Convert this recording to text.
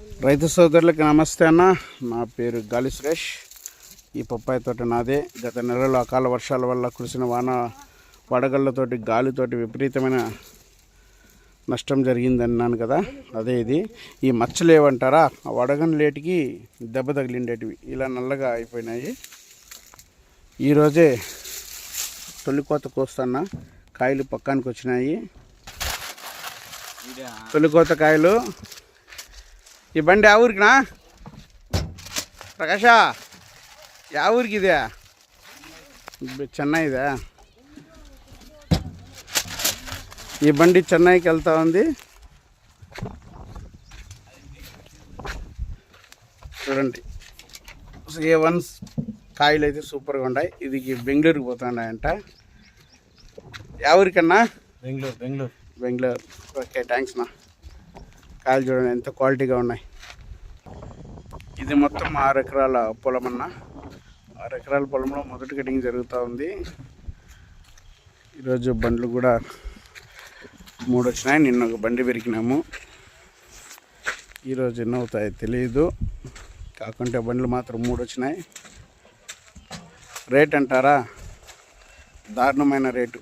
రైతు సోదరులకు నమస్తే అన్న. నా పేరు గాలి సురేష్. ఈ పప్పాయి తోట నాదే. గత నెలలో అకాల వర్షాల వల్ల కురిసిన వాన వడగళ్ళతోటి గాలితోటి విపరీతమైన నష్టం జరిగింది అన్నాను కదా. అదే ఇది. ఈ మచ్చలు ఏమంటారా ఆ వడగని లేటికి దెబ్బ తగిలిండేటివి. ఇలా నల్లగా అయిపోయినాయి. ఈరోజే తొలి కోత కోస్తున్న. కాయలు పక్కానికి వచ్చినాయి. తొలి కోత కాయలు ఈ బండి ఆ ఊరికినా ప్రకాశ యా ఊరికి ఇదే? చెన్నైదా ఈ బండి చెన్నైకి వెళ్తా ఉంది. చూడండి. ఏ వన్స్ కాయలు అయితే సూపర్గా ఉన్నాయి. ఇది బెంగళూరుకి పోతున్నాయంట. యా ఊరికన్నా? బెంగళూరు బెంగళూరు. బెంగళూరు. ఓకే థ్యాంక్స్ నా కాయలు చూడండి ఎంత క్వాలిటీగా ఉన్నాయి. ఇది మొత్తం ఆరు ఎకరాల పొలం అన్న. ఆరు ఎకరాల పొలంలో మొదటి కటింగ్ జరుగుతూ ఉంది. ఈరోజు బండ్లు కూడా మూడు వచ్చినాయి. నిన్న ఒక బండి పెరికినాము ఈరోజు ఎన్ని అవుతాయో తెలియదు కాకుంటే బండ్లు మాత్రం మూడు వచ్చినాయి. రేట్ అంటారా? దారుణమైన రేటు.